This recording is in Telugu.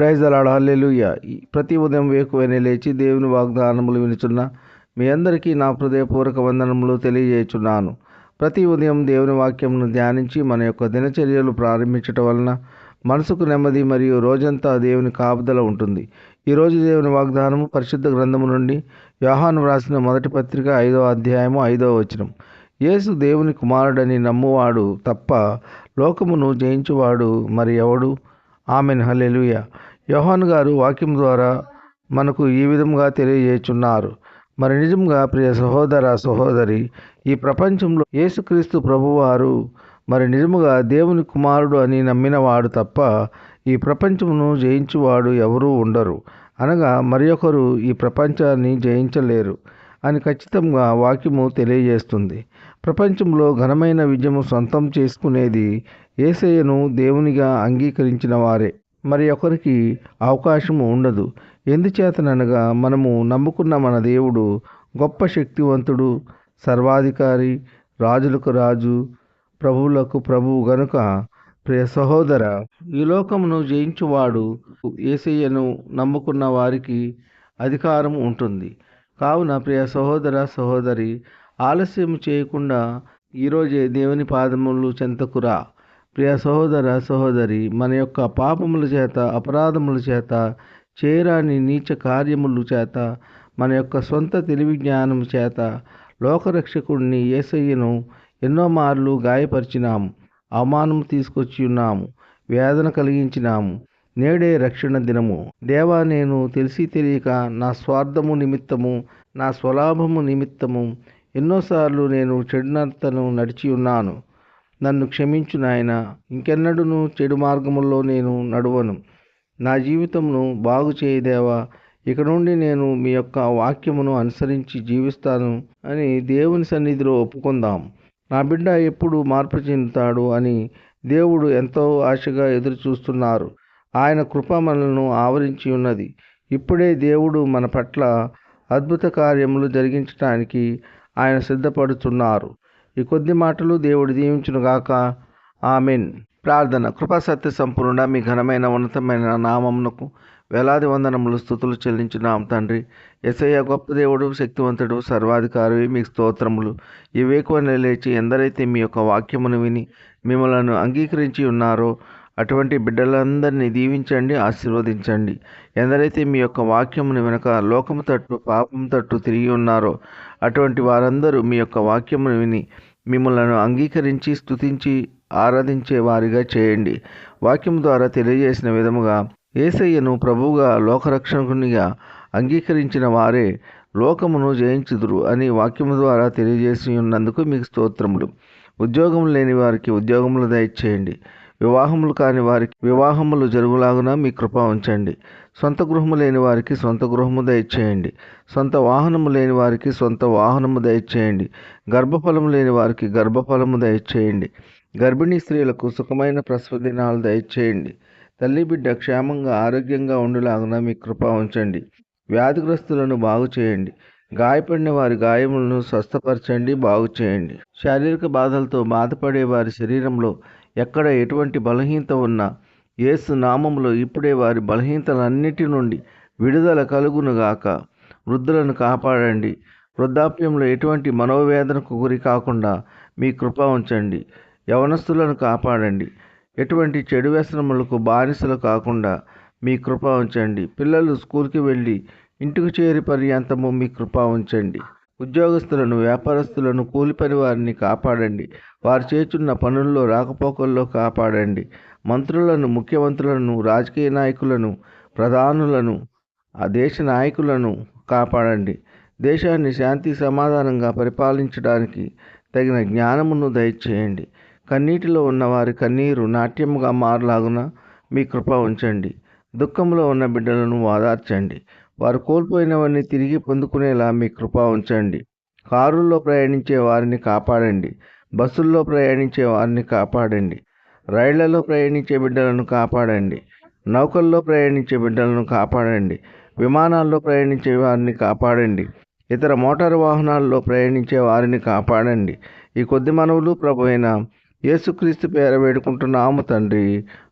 ప్రైజ్ అలాడు హల్లెలూయ ప్రతి ఉదయం వేకువైన లేచి దేవుని వాగ్దానములు వినుచున్న మీ అందరికీ నా హృదయపూర్వక వందనములు తెలియజేయుచున్నాను. ప్రతి ఉదయం దేవుని వాక్యంను ధ్యానించి మన యొక్క దినచర్యలు ప్రారంభించటం వలన మనసుకు నెమ్మది మరియు రోజంతా దేవుని కాపుదల ఉంటుంది. ఈరోజు దేవుని వాగ్దానము పరిశుద్ధ గ్రంథము నుండి యోహాను వ్రాసిన మొదటి పత్రిక ఐదవ అధ్యాయము ఐదవ వచనం. యేసు దేవుని కుమారుడని నమ్మువాడు తప్ప లోకమును జయించువాడు మరి ఎవడు? ఆమెన్. హలెలుయా యోహాను గారు వాక్యం ద్వారా మనకు ఈ విధంగా తెలియజేస్తున్నారు మరి నిజంగా ప్రియ సహోదర సహోదరి ఈ ప్రపంచంలో యేసుక్రీస్తు ప్రభువారు మరి నిజముగా దేవుని కుమారుడు అని నమ్మినవాడు తప్ప ఈ ప్రపంచమును జయించువాడు ఎవరూ ఉండరు. అనగా మరి ఒకరు ఈ ప్రపంచాన్ని జయించలేరు అని ఖచ్చితంగా వాక్యము తెలియజేస్తుంది. ప్రపంచంలో ఘనమైన విజయము సొంతం చేసుకునేది ఏసయ్యను దేవునిగా అంగీకరించిన వారే మరి ఒకరికి అవకాశము ఉండదు. ఎందుచేతననగా మనము నమ్ముకున్న మన దేవుడు గొప్ప శక్తివంతుడు సర్వాధికారి రాజులకు రాజు ప్రభువులకు ప్రభువు గనుక ప్రియ సహోదర ఈ లోకమును జయించువాడు ఏసయ్యను నమ్ముకున్న వారికి అధికారం ఉంటుంది. కావున ప్రియ సహోదర సహోదరి ఆలస్యం చేయకుండా ఈరోజే దేవుని పాదములు చెంతకురా. ప్రియ సహోదర సహోదరి మన యొక్క పాపముల చేత అపరాధముల చేత చేరాని నీచ కార్యముల చేత మన యొక్క సొంత తెలివి జ్ఞానం చేత లోకరక్షకుడిని ఏసయ్యను ఎన్నో మార్లు గాయపరిచినాము అవమానము తీసుకొచ్చి ఉన్నాము వేదన కలిగించినాము. నేడే రక్షణ దినము. దేవా నేను తెలిసి తెలియక నా స్వార్థము నిమిత్తము నా స్వలాభము నిమిత్తము ఎన్నోసార్లు నేను చెడునతను నడిచి ఉన్నాను నన్ను క్షమించు నాయన. ఇంకెన్నడూను చెడు మార్గముల్లో నేను నడవను. నా జీవితమును బాగు చేయదేవా ఇక నుండి నేను మీ యొక్క వాక్యమును అనుసరించి జీవిస్తాను అని దేవుని సన్నిధిలో ఒప్పుకుందాం. నా బిడ్డ ఎప్పుడు మార్పు చెందుతాడు అని దేవుడు ఎంతో ఆశగా ఎదురు చూస్తున్నారు ఆయన కృప మనలను ఆవరించి ఉన్నది. ఇప్పుడే దేవుడు మన పట్ల అద్భుత కార్యములు జరిగించడానికి ఆయన సిద్ధపడుతున్నారు. ఈ కొద్ది మాటలు దేవుడు దీవించునుగాక ఆమెన్. ప్రార్థన. కృపా సత్య సంపూర్ణ మీ ఘనమైన ఉన్నతమైన నామమునకు వేలాది వందనములు స్థుతులు చెల్లించున్నాం తండ్రి. ఎసయ్య గొప్ప దేవుడు శక్తివంతుడు సర్వాధికారి మీకు స్తోత్రములు. ఈ వేకువని లేచి ఎందరైతే మీ యొక్క వాక్యమును విని మిమ్మలను అంగీకరించి ఉన్నారో అటువంటి బిడ్డలందరినీ దీవించండి ఆశీర్వదించండి. ఎందరైతే మీ యొక్క వాక్యమును వెనక లోకము తట్టు పాపం తట్టు తిరిగి ఉన్నారో అటువంటి వారందరూ మీ యొక్క వాక్యమును విని మిమ్మల్ని అంగీకరించి స్థుతించి ఆరాధించే వారిగా చేయండి. వాక్యం ద్వారా తెలియజేసిన విధముగా ఏసయ్యను ప్రభువుగా లోకరక్షకునిగా అంగీకరించిన వారే లోకమును జయించుదురు అని వాక్యము ద్వారా తెలియజేసి ఉన్నందుకు మీకు స్తోత్రములు. ఉద్యోగం లేని వారికి ఉద్యోగములు దయచేయండి. వివాహములు కాని వారికి వివాహములు జరుగులాగున మీ కృప ఉంచండి. సొంత గృహము లేని వారికి సొంత గృహము దయచేయండి. సొంత వాహనము లేని వారికి సొంత వాహనము దయచేయండి. గర్భఫలము లేని వారికి గర్భఫలము దయచేయండి. గర్భిణీ స్త్రీలకు సుఖమైన ప్రసవ దినాలు దయచేయండి. తల్లి బిడ్డ క్షేమంగా ఆరోగ్యంగా ఉండులాగున మీ కృప ఉంచండి. వ్యాధిగ్రస్తులను బాగు చేయండి. గాయపడిన వారి గాయములను స్వస్థపరచండి బాగు చేయండి. శారీరక బాధలతో బాధపడే వారి శరీరంలో ఎక్కడ ఎటువంటి బలహీనత ఉన్నా యేసు నామములో ఇప్పుడే వారి బలహీనతలన్నిటి నుండి విడుదల కలుగునుగాక వృద్ధులను కాపాడండి. వృద్ధాప్యంలో ఎటువంటి మనోవేదనకు గురి కాకుండా మీ కృప ఉంచండి. యవనస్తులను కాపాడండి. ఎటువంటి చెడు వ్యసనములకు బానిసలు కాకుండా మీ కృప ఉంచండి. పిల్లలు స్కూల్కి వెళ్ళి ఇంటికి చేరి పర్యంతము మీ కృప ఉంచండి. ఉద్యోగస్తులను వ్యాపారస్తులను కూలిపని వారిని కాపాడండి. వారు చేస్తున్న పనుల్లో రాకపోకల్లో కాపాడండి. మంత్రులను ముఖ్యమంత్రులను రాజకీయ నాయకులను ప్రధానులను ఆ దేశ నాయకులను కాపాడండి. దేశాన్ని శాంతి సమాధానంగా పరిపాలించడానికి తగిన జ్ఞానమును దయచేయండి. కన్నీటిలో ఉన్న వారి కన్నీరు నాట్యముగా మారలాగున మీ కృప ఉంచండి. దుఃఖంలో ఉన్న బిడ్డలను ఓదార్చండి వారు కోల్పోయినవన్నీ తిరిగి పొందుకునేలా మీ కృప ఉంచండి. కారుల్లో ప్రయాణించే వారిని కాపాడండి. బస్సుల్లో ప్రయాణించే వారిని కాపాడండి. రైళ్ళలో ప్రయాణించే బిడ్డలను కాపాడండి. నౌకల్లో ప్రయాణించే బిడ్డలను కాపాడండి. విమానాల్లో ప్రయాణించే వారిని కాపాడండి. ఇతర మోటారు వాహనాల్లో ప్రయాణించే వారిని కాపాడండి. ఈ కొద్ది మనవులు ప్రభు అయిన యేసుక్రీస్తు పేర వేడుకుంటున్నాము తండ్రి.